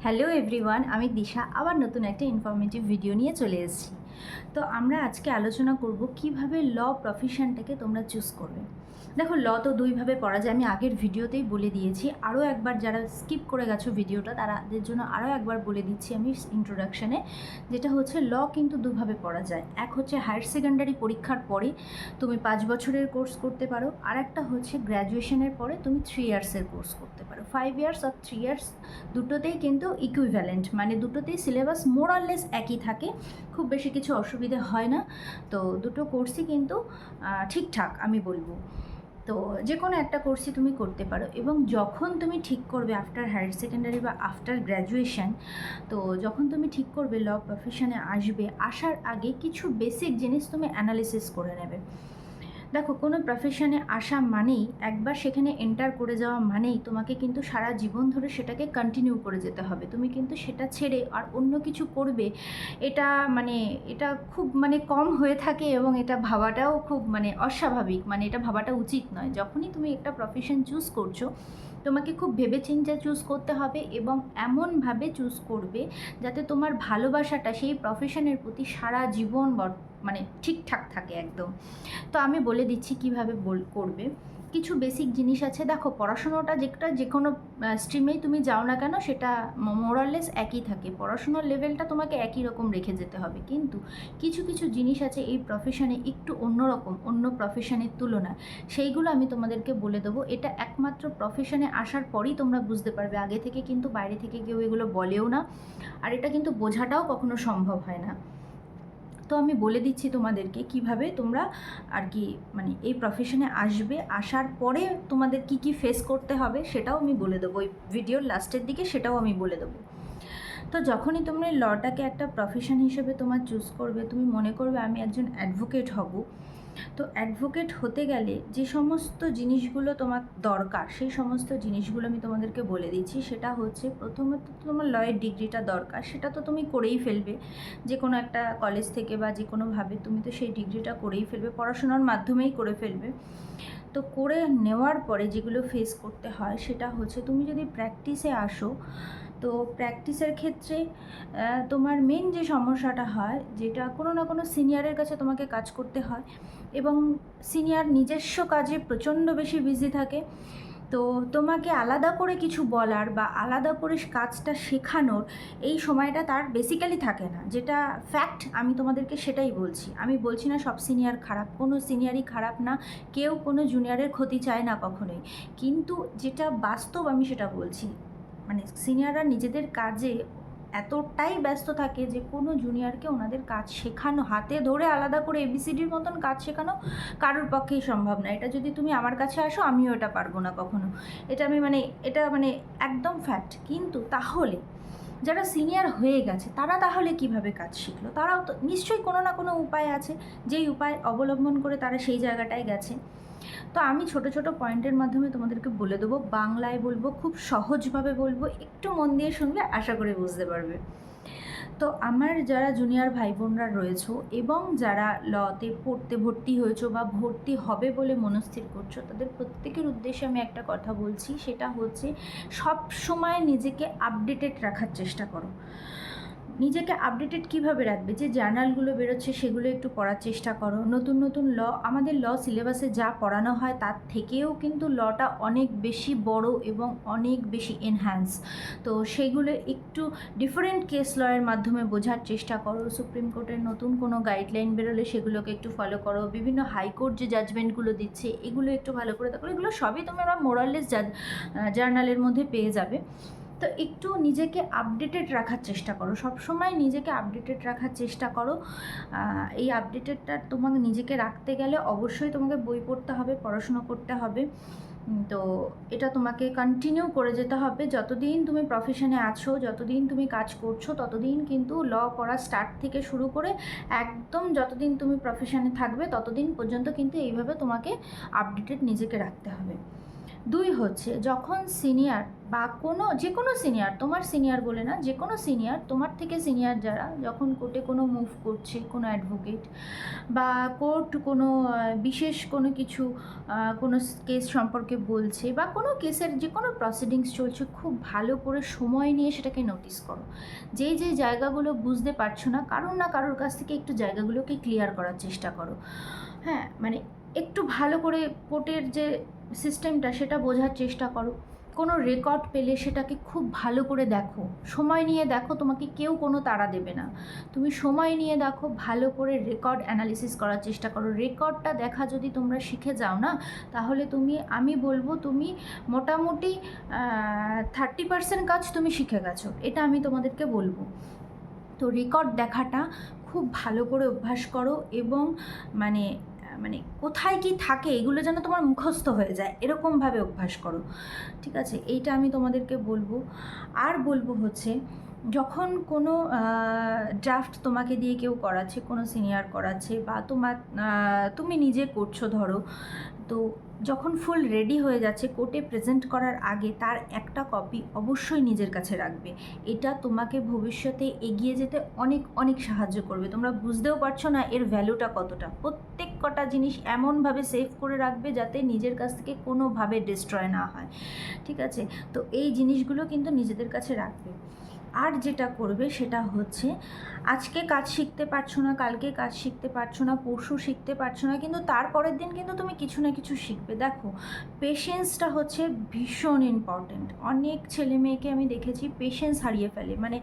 Hello everyone, আমি দিশা, আবার নতুন একটা ইনফরমেটিভ ভিডিও নিয়ে চলে এসেছি। তো আমরা আজকে আলোচনা করব কীভাবে ল প্রফেশনটাকে তোমরা চুজ করবে। দেখো, ল তো দুইভাবে পড়া যায়। আমি আগের ভিডিওতেই বলে দিয়েছি, আরও একবার যারা স্কিপ করে গেছো ভিডিওটা তাদের জন্য আরও একবার বলে দিচ্ছি আমি ইন্ট্রোডাকশানে যেটা হচ্ছে ল কিন্তু দুভাবে পড়া যায়। এক হচ্ছে হায়ার সেকেন্ডারি পরীক্ষার পরে তুমি পাঁচ বছরের কোর্স করতে পারো, আর একটা হচ্ছে গ্র্যাজুয়েশনের পরে তুমি থ্রি ইয়ার্সের কোর্স করতে পারো। ফাইভ ইয়ার্স আর থ্রি ইয়ার্স দুটোতেই কিন্তু ইকুইভ্যালেন্ট মানে দুটোতেই সিলেবাস মোরাললেস একই থাকে, খুব বেশি কিছু অসুবিধে হয় না। তো দুটো কোর্সই কিন্তু ঠিকঠাক আমি বলব। তো যে কোনো একটা কোর্সই তুমি করতে পারো এবং যখন তুমি ঠিক করবে আফটার হায়ার সেকেন্ডারি বা আফটার গ্র্যাজুয়েশন তো যখন তুমি ঠিক করবে ল প্রফেশনে আসবে, আসার আগে কিছু বেসিক জিনিস তুমি অ্যানালিসিস করে নেবে। দেখো, কোনো প্রফেশনে আসা মানেই, একবার সেখানে এন্টার করে যাওয়া মানেই তোমাকে কিন্তু সারা জীবন ধরে সেটাকে কন্টিনিউ করে যেতে হবে। তুমি কিন্তু সেটা ছেড়ে আর অন্য কিছু করবে, এটা মানে এটা খুব মানে কম হয়ে থাকে এবং এটা ভাবাটাও খুব মানে অস্বাভাবিক। মানে এটা ভাবাটা উচিত নয়। যখনই তুমি একটা প্রফেশন চুজ করছ তোমাকে খুব ভেবে চিন্তে চুজ করতে হবে এবং এমনভাবে চুজ করবে যাতে তোমার ভালোবাসাটা সেই প্রফেশনের প্রতি সারা জীবন মানে ঠিকঠাক থাকে একদম। তো আমি বলে দিচ্ছি কীভাবে বল করবে। কিছু বেসিক জিনিস আছে। দেখো, পড়াশোনাটা যেটা যে কোনো স্ট্রিমেই তুমি যাও না কেন, সেটা মোরাললেস একই থাকে। পড়াশোনার লেভেলটা তোমাকে একই রকম রেখে যেতে হবে। কিন্তু কিছু কিছু জিনিস আছে এই প্রফেশনে একটু অন্যরকম, অন্য প্রফেশনের তুলনায়। সেইগুলো আমি তোমাদেরকে বলে দেবো। এটা একমাত্র প্রফেশনে আসার পরই তোমরা বুঝতে পারবে। আগে থেকে কিন্তু বাইরে থেকে কেউ এগুলো বলেও না। আর এটা কিন্তু বোঝাটাও কখনো সম্ভব হয় না। তো আমি বলে দিচ্ছি তোমাদেরকে কীভাবে তোমরা আর কি মানে এই প্রফেশনে আসবে, আসার পরে তোমাদের কি কি ফেস করতে হবে সেটাও আমি বলে দেবো। ওই ভিডিওর লাস্টের দিকে সেটাও আমি বলে দেবো। তো যখনই তুমি লটাকে একটা প্রফেশন হিসেবে তোমার চুজ করবে, তুমি মনে করবে আমি একজন অ্যাডভোকেট হব। তো অ্যাডভোকেট হতে গেলে যে সমস্ত জিনিসগুলো তোমার দরকার, সেই সমস্ত জিনিসগুলো আমি তোমাদেরকে বলে দিচ্ছি। সেটা হচ্ছে প্রথমত তোমার লয়ের ডিগ্রিটা দরকার, সেটা তো তুমি করেই ফেলবে। যে কোনো একটা কলেজ থেকে বা যে কোনোভাবে তুমি তো সেই ডিগ্রিটা করেই ফেলবে, পড়াশোনার মাধ্যমেই করে ফেলবে। তো করে নেওয়ার পরে যেগুলো ফেস করতে হয়, সেটা হচ্ছে তুমি যদি প্র্যাকটিসে আসো তো প্র্যাকটিসের ক্ষেত্রে তোমার মেন যে সমস্যাটা হয়, যেটা কোনো না কোনো সিনিয়রের কাছে তোমাকে কাজ করতে হয় এবং সিনিয়র নিজস্ব কাজে প্রচণ্ড বেশি বিজি থাকে, তো তোমাকে আলাদা করে কিছু বলার বা আলাদা করে কাজটা শেখানোর এই সময়টা তার বেসিক্যালি থাকে না। যেটা ফ্যাক্ট আমি তোমাদেরকে সেটাই বলছি। আমি বলছি না সব সিনিয়র খারাপ, কোনো সিনিয়রই খারাপ না, কেউ কোনো জুনিয়রের ক্ষতি চায় না কখনোই। কিন্তু যেটা বাস্তব আমি সেটা বলছি মানে সিনিয়ররা নিজেদের কাজে এতটাই ব্যস্ত থাকে যে কোনো জুনিয়রকে ওনাদের কাজ শেখানো, হাতে ধরে আলাদা করে এবিসিডির মতন কাজ শেখানো কারোর পক্ষেই সম্ভব না। এটা যদি তুমি আমার কাছে আসো, আমিও এটা পারব না কখনো। এটা আমি মানে এটা মানে একদম ফ্যাক্ট কিন্তু তাহলে যারা সিনিয়র হয়ে গেছে, তারা তাহলে কীভাবে কাজ শিখলো? তারাও তো নিশ্চয়ই কোনো না কোনো উপায় আছে। যেই উপায় অবলম্বন করে তারা সেই জায়গাটায় গেছে। তো আমি ছোট ছোট পয়েন্টের মাধ্যমে তোমাদেরকে বলে দেবো, বাংলায় বলব, খুব সহজভাবে বলব, একটু মন দিয়ে শুনবে আশা করে বুঝতে পারবে। তো আমার যারা জুনিয়র ভাই বোনরা রয়েছো এবং যারা লতে পড়তে ভর্তি হয়েছো বা ভর্তি হবে বলে মনস্থির করছ, তাদের প্রত্যেকের উদ্দেশ্যে আমি একটা কথা বলছি, সেটা হচ্ছে সব সময় নিজেকে আপডেটেড রাখার চেষ্টা করো। নিজেকে আপডেটেড কীভাবে রাখবে? যে জার্নালগুলো বেরোচ্ছে সেগুলো একটু পড়ার চেষ্টা করো। নতুন নতুন ল আমাদের ল সিলেবাসে যা পড়ানো হয় তার থেকেও কিন্তু লটা অনেক বেশি বড় এবং অনেক বেশি এনহ্যান্স তো সেগুলো একটু ডিফারেন্ট কেস লয়ের মাধ্যমে বোঝার চেষ্টা করো। সুপ্রিম কোর্টের নতুন কোনো গাইডলাইন বেরোলে সেগুলোকে একটু ফলো করো। বিভিন্ন হাইকোর্ট যে জাজমেন্টগুলো দিচ্ছে, এগুলো একটু ভালো করে দেখো। এগুলো সবই তোমরা মোরাললেস জার্নালের মধ্যে পেয়ে যাবে। তো একটু নিজেকে আপডেটেড রাখার চেষ্টা করো। সব সময় নিজেকে আপডেটেড রাখার চেষ্টা করো। এই আপডেটেডটা তোমাকে নিজেকে রাখতে গেলে অবশ্যই তোমাকে বই পড়তে হবে, পড়াশুনো করতে হবে। তো এটা তোমাকে কন্টিনিউ করে যেতে হবে। যতদিন তুমি প্রফেশনে আছো, যতদিন তুমি কাজ করছ, ততদিন কিন্তু ল পড়া স্টার্ট থেকে শুরু করে একদম যতদিন তুমি প্রফেশনে থাকবে, ততদিন পর্যন্ত কিন্তু এইভাবে তোমাকে আপডেটেড নিজেকে রাখতে হবে। দুই হচ্ছে, যখন সিনিয়র বা কোনো, যে কোনো সিনিয়র তোমার সিনিয়র বলে না, যে কোনো সিনিয়র তোমার থেকে সিনিয়র যারা, যখন কোর্টে কোনো মুভ করছে, কোনো অ্যাডভোকেট বা কোর্ট কোনো বিশেষ কোনো কিছু কোনো কেস সম্পর্কে বলছে বা কোনো কেসের যে কোনো প্রসিডিংস চলছে, খুব ভালো করে সময় নিয়ে সেটাকে নোটিস করো। যেই যে জায়গাগুলো বুঝতে পারছ না, কারোর না কারোর কাছ থেকে একটু জায়গাগুলোকে ক্লিয়ার করার চেষ্টা করো। হ্যাঁ মানে একটু ভালো করে কোর্টের যে সিস্টেমটা সেটা বোঝার চেষ্টা করো। কোনো রেকর্ড পেলে সেটাকে খুব ভালো করে দেখো। সময় নিয়ে দেখো, তোমাকে কেউ কোনো তাড়া দেবে না। তুমি সময় নিয়ে দেখো, ভালো করে রেকর্ড অ্যানালিসিস করার চেষ্টা করো। রেকর্ডটা দেখা যদি তোমরা শিখে যাও না, তাহলে তুমি, আমি বলব তুমি মোটামুটি থার্টি পার্সেন্ট কাজ তুমি শিখে গেছো। এটা আমি তোমাদেরকে বলব। তো রেকর্ড দেখাটা খুব ভালো করে অভ্যাস করো এবং মানে মানে কোথায় কি থাকে এগুলো যেন তোমার মুখস্থ হয়ে যায়। এরকমভাবে অভ্যাস করো। ঠিক আছে? এইটা আমি তোমাদেরকে বলব। আর বলব হচ্ছে, যখন কোনো ড্রাফট তোমাকে দিয়ে কেউ করাচ্ছে, কোনো সিনিয়র করাচ্ছে বা তোমার তুমি নিজে করছ ধরো, তো যখন ফুল রেডি হয়ে যাচ্ছে কোর্টে প্রেজেন্ট করার আগে তার একটা কপি অবশ্যই নিজের কাছে রাখবে। এটা তোমাকে ভবিষ্যতে এগিয়ে যেতে অনেক অনেক সাহায্য করবে। তোমরা বুঝতেও পারছ না এর ভ্যালুটা কতটা। প্রত্যেক কটা জিনিস এমনভাবে সেভ করে রাখবে যাতে নিজের কাছ থেকে কোনোভাবে ডিস্ট্রয় না হয়। ঠিক আছে? তো এই জিনিসগুলো কিন্তু নিজেদের কাছে রাখবে। আর যেটা করবে সেটা হচ্ছে আজকে কাজ শিখতে পারছ না, কালকে কাজ শিখতে পারছ না, পরশু শিখতে পারছ না, কিন্তু তারপরের দিন কিন্তু তুমি কিছু না কিছু শিখবে। দেখো পেশেন্সটা হচ্ছে ভীষণ ইম্পর্ট্যান্ট অনেক ছেলে মেয়েকে আমি দেখেছি পেশেন্স হারিয়ে ফেলে। মানে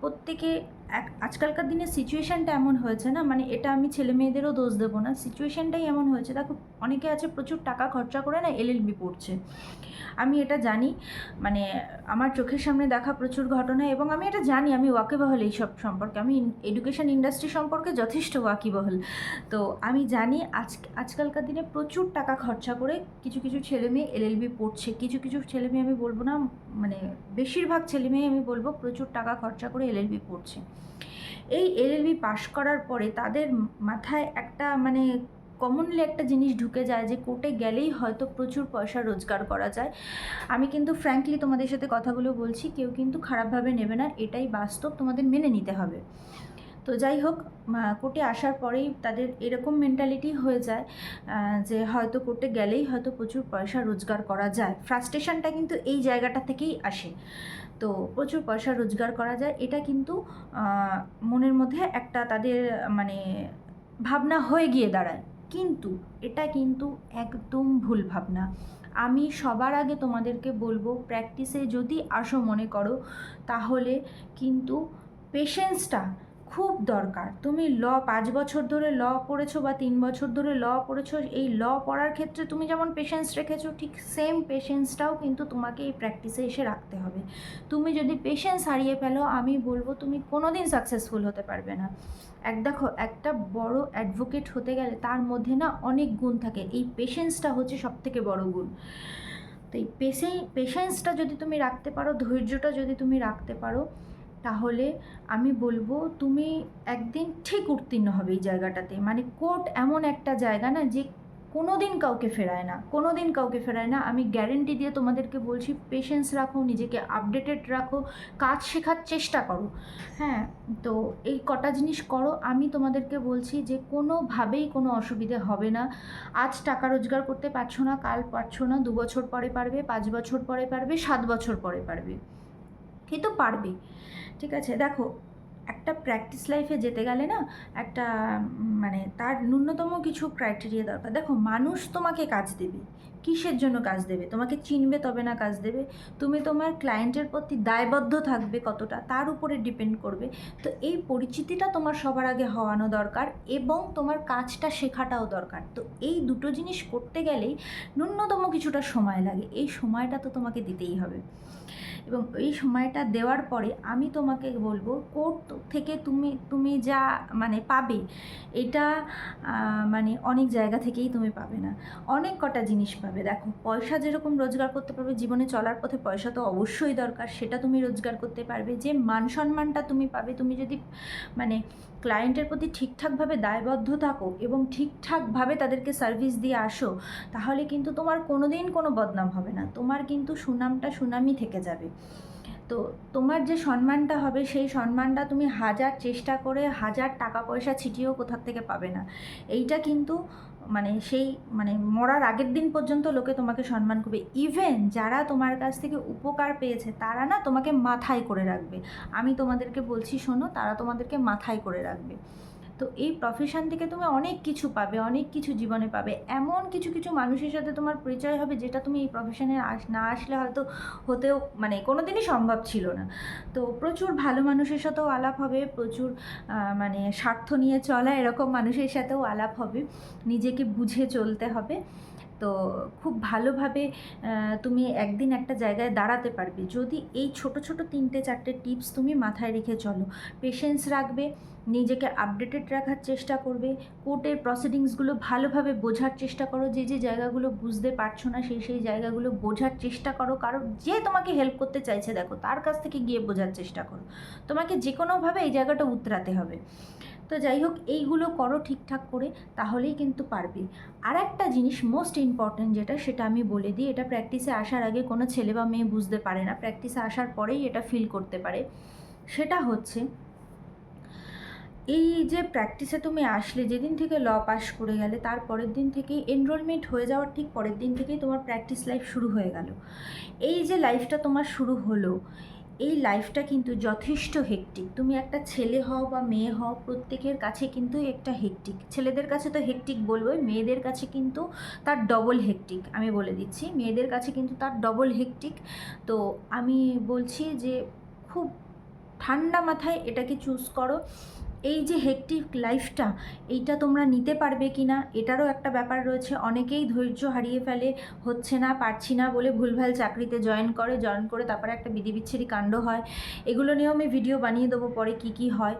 প্রত্যেকে এক, আজকালকার দিনে সিচুয়েশানটা এমন হয়েছে না মানে এটা আমি ছেলে মেয়েদেরও দোষ দেবো না সিচুয়েশানটাই এমন হয়েছে। দেখো, অনেকে আছে প্রচুর টাকা খরচা করে না এলএলবি পড়ছে। আমি এটা জানি মানে আমার চোখের সামনে দেখা প্রচুর ঘটনা এবং আমি এটা জানি, আমি ওয়াকিবহল এইসব সম্পর্কে। আমি এডুকেশন ইন্ডাস্ট্রি সম্পর্কে যথেষ্ট ওয়াকিবহল। তো আমি জানি আজ আজকালকার দিনে প্রচুর টাকা খরচা করে কিছু কিছু ছেলে মেয়ে এলএলবি পড়ছে। কিছু কিছু ছেলে মেয়ে আমি বলব না মানে বেশিরভাগ ছেলে মেয়ে আমি বলব প্রচুর টাকা খরচা করে এলএলবি পড়ছে। এই এলএলবি পাশ করার পরে তাদের মাথায় একটা মানে কমনলি একটা জিনিস ঢুকে যায় যে কোর্টে গেলেই হয়তো প্রচুর পয়সা রোজগার করা যায়। আমি কিন্তু ফ্র্যাঙ্কলি তোমাদের সাথে কথাগুলো বলছি, কেউ কিন্তু খারাপভাবে নেবে না, এটাই বাস্তব, তোমাদের মেনে নিতে হবে। তো যাই হোক কোর্টে আসার পরেই তাদের এরকম মেন্টালিটি হয়ে যায় যে হয়তো কোর্টে গেলেই হয়তো প্রচুর পয়সা রোজগার করা যায়। ফ্রাস্ট্রেশনটা কিন্তু এই জায়গাটা থেকেই আসে। তো প্রচুর পয়সা রোজগার করা যায়, এটা কিন্তু মনের মধ্যে একটা তাদের মানে ভাবনা হয়ে গিয়ে দাঁড়ায়। কিন্তু এটা কিন্তু একদম ভুল ভাবনা। আমি সবার আগে তোমাদেরকে বলব প্র্যাকটিসে যদি আসো মনে করো, তাহলে কিন্তু পেশেন্সটা খুব দরকার। তুমি ল পাঁচ বছর ধরে ল পড়েছো বা তিন বছর ধরে ল পড়েছো, এই ল পড়ার ক্ষেত্রে তুমি যেমন পেশেন্স রেখেছো, ঠিক সেম পেশেন্সটাও কিন্তু তোমাকে এই প্র্যাকটিসে এসে রাখতে হবে। তুমি যদি পেশেন্স হারিয়ে ফেলো, আমি বলব তুমি কোনো দিন সাকসেসফুল হতে পারবে না। এক দেখো, একটা বড় অ্যাডভোকেট হতে গেলে তার মধ্যে না অনেক গুণ থাকে। এই পেশেন্সটা হচ্ছে সব থেকে বড় গুণ। তো এই পেশে পেশেন্সটা যদি তুমি রাখতে পারো, ধৈর্যটা যদি তুমি রাখতে পারো তাহলে আমি বলব তুমি একদিন ঠিক উত্তীর্ণ হবে এই জায়গাটাতে। মানে কোর্ট এমন একটা জায়গা না যে কোনো দিন কাউকে ফেরায় না। কোনো দিন কাউকে ফেরায় না। আমি গ্যারেন্টি দিয়ে তোমাদেরকে বলছি পেশেন্স রাখো, নিজেকে আপডেটেড রাখো, কাজ শেখার চেষ্টা করো। হ্যাঁ তো এই কটা জিনিস করো। আমি তোমাদেরকে বলছি যে কোনোভাবেই কোনো অসুবিধে হবে না। আজ টাকা রোজগার করতে পারছ না, কাল পারছ না, দু বছর পরে পারবে, পাঁচ বছর পরে পারবে, সাত বছর পরে পারবে। কিন্তু পারবে। ঠিক আছে? দেখো, একটা প্র্যাকটিস লাইফে যেতে গেলে না একটা মানে তার ন্যূনতম কিছু ক্রাইটেরিয়া দরকার। দেখো, মানুষ তোমাকে কাজ দেবে, কিসের জন্য কাজ দেবে? তোমাকে চিনবে তবে না কাজ দেবে। তুমি তোমার ক্লায়েন্টের প্রতি দায়বদ্ধ থাকবে কতটা, তার উপরে ডিপেন্ড করবে। তো এই পরিচিতিটা তোমার সবার আগে হওয়ানো দরকার এবং তোমার কাজটা শেখাটাও দরকার। তো এই দুটো জিনিস করতে গেলেই ন্যূনতম কিছুটা সময় লাগে। এই সময়টা তো তোমাকে দিতেই হবে। এবং এই সময়টা দেওয়ার পরে আমি তোমাকে বলব, কোর্ট থেকে তুমি তুমি যা মানে পাবে, এটা মানে অনেক জায়গা থেকেই তুমি পাবে না। অনেক কটা জিনিস পাবে। দেখো, পয়সা যেরকম রোজগার করতে পারবে, জীবনে চলার পথে পয়সা তো অবশ্যই দরকার, সেটা তুমি রোজগার করতে পারবে। যে মান সম্মানটা তুমি পাবে, তুমি যদি মানে ক্লায়েন্টের প্রতি ঠিকঠাকভাবে দায়বদ্ধ থাকো এবং ঠিকঠাকভাবে তাদেরকে সার্ভিস দিয়ে আসো, তাহলে কিন্তু তোমার কোনো দিন কোনো বদনাম হবে না। তোমার কিন্তু সুনামটা সুনামই থেকে যাবে। তো তোমার যে সম্মানটা হবে, সেই সম্মানটা তুমি হাজার চেষ্টা করে হাজার টাকা পয়সা ছিটিয়েও কোথার থেকে পাবে না। এইটা কিন্তু মানে সেই মানে মরার আগের দিন পর্যন্ত লোকে তোমাকে সম্মান করবে। ইভেন যারা তোমার কাছ থেকে উপকার পেয়েছে, তারা না তোমাকে মাথায় করে রাখবে। আমি তোমাদেরকে বলছি, শোনো, তারা তোমাদেরকে মাথায় করে রাখবে। তো এই প্রফেশন থেকে তুমি অনেক কিছু পাবে, অনেক কিছু জীবনে পাবে। এমন কিছু কিছু মানুষের সাথে তোমার পরিচয় হবে যেটা তুমি এই প্রফেশানে আস, না আসলে হয়তো হতেও মানে কোনো দিনই সম্ভব ছিল না। তো প্রচুর ভালো মানুষের সাথেও আলাপ হবে, প্রচুর মানে স্বার্থ নিয়ে চলা এরকম মানুষের সাথেও আলাপ হবে। নিজেকে বুঝে চলতে হবে। তো খুব ভালোভাবে তুমি একদিন একটা জায়গায় দাঁড়াতে পারবে। যদি এই ছোট ছোট তিনটে, চারটে টিপস তুমি মাথায় রেখে চলো। পেশেন্স রাখবে, নিজেকে আপডেটেড রাখার চেষ্টা করবে, কোর্টের প্রসিডিংসগুলো ভালোভাবে বোঝার চেষ্টা করো, যে যে জায়গাগুলো বুঝতে পারছ না, সেই সেই জায়গাগুলো বোঝার চেষ্টা করো। কারণ যে তোমাকে হেল্প করতে চাইছে, দেখো, তার কাছ থেকে গিয়ে বোঝার চেষ্টা করো। তোমাকে যে কোনোভাবে এই জায়গাটা উতরাতে হবে। তো যাই হোক, এইগুলো করো ঠিকঠাক করে, তাহলেই কিন্তু পারবে। আর একটা জিনিস মোস্ট ইম্পর্ট্যান্ট যেটা, সেটা আমি বলে দিই, এটা প্র্যাকটিসে আসার আগে কোনো ছেলে বা মেয়ে বুঝতে পারে না। প্র্যাকটিসে আসার পরেই এটা ফিল করতে পারে। সেটা হচ্ছে, এই যে প্র্যাকটিসে তুমি আসলে, যেদিন থেকে ল পাস করে গেলে, তার পরের দিন থেকেই এনরোলমেন্ট হয়ে যাওয়ার ঠিক পরের দিন থেকেই তোমার প্র্যাকটিস লাইফ শুরু হয়ে গেল। এই যে লাইফটা তোমার শুরু হলো এই লাইফটা কিন্তু যথেষ্ট হেকটিক তুমি একটা ছেলে হও বা মেয়ে হও, প্রত্যেকের কাছে কিন্তু একটা হেকটিক ছেলেদের কাছে তো হেকটিক বলবোই মেয়েদের কাছে কিন্তু তার ডবল হেকটিক আমি বলে দিচ্ছি। মেয়েদের কাছে কিন্তু তার ডবল হেকটিক তো আমি বলছি যে, খুব ঠান্ডা মাথায় এটাকে চুজ করো। এই যে হেকটিক লাইফটা এইটা তোমরা নিতে পারবে কি না এটারও একটা ব্যাপার রয়েছে। অনেকেই ধৈর্য হারিয়ে ফেলে, হচ্ছে না, পারছি না বলে ভুলভাল চাকরিতে জয়েন করে জয়েন করে তারপরে একটা বিধিবিচ্ছিরি কাণ্ড হয়। এগুলো নিয়েও আমি ভিডিও বানিয়ে দেবো পরে কি কি হয়।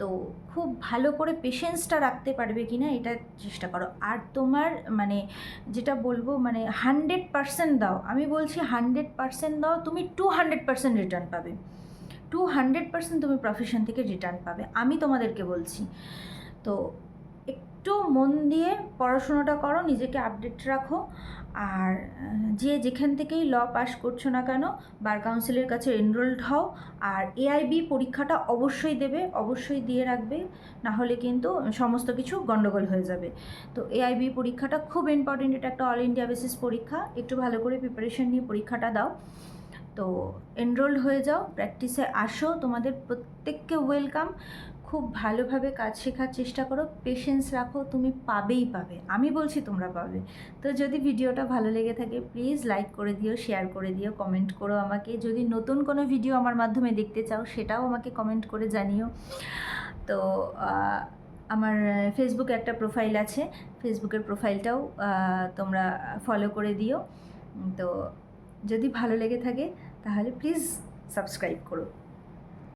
তো খুব ভালো করে পেশেন্সটা রাখতে পারবে কি না এটা চেষ্টা করো। আর তোমার মানে যেটা বলব মানে হান্ড্রেড পার্সেন্ট দাও। আমি বলছি হান্ড্রেড পার্সেন্ট দাও, তুমি টু হান্ড্রেড পার্সেন্ট রিটার্ন পাবে। টু হান্ড্রেড পার্সেন্ট তুমি প্রফেশন থেকে রিটার্ন পাবে। আমি তোমাদেরকে বলছি। তো একটু মন দিয়ে পড়াশোনাটা করো, নিজেকে আপডেট রাখো। আর যে যেখান থেকেই ল পাস করছ না কেন, বার কাউন্সিলের কাছে এনরোলড হও। আর এআইবি পরীক্ষাটা অবশ্যই দেবে, অবশ্যই দিয়ে রাখবে। না হলে কিন্তু সমস্ত কিছু গন্ডগোল হয়ে যাবে। তো এআইবি পরীক্ষাটা খুব ইম্পর্টেন্ট এটা একটা অল ইন্ডিয়া বেসিস পরীক্ষা। একটু ভালো করে প্রিপারেশন নিয়ে পরীক্ষাটা দাও। তো এনরোল্ড হয়ে যাও প্র্যাকটিসে আসো, তোমাদের প্রত্যেককে ওয়েলকাম খুব ভালোভাবে কাজ শেখার চেষ্টা করো পেশেন্স রাখো, তুমি পাবেই পাবে। আমি বলছি তোমরা পাবে। তো যদি ভিডিওটা ভালো লেগে থাকে প্লিজ লাইক করে দিও শেয়ার করে দিও কমেন্ট করো আমাকে। যদি নতুন কোনো ভিডিও আমার মাধ্যমে দেখতে চাও, সেটাও আমাকে কমেন্ট করে জানিও। তো আমার ফেসবুকে একটা প্রোফাইল আছে। ফেসবুকের প্রোফাইলটাও তোমরা ফলো করে দিও। তো, যদি ভালো লেগে থাকে তাহলে প্লিজ সাবস্ক্রাইব করো।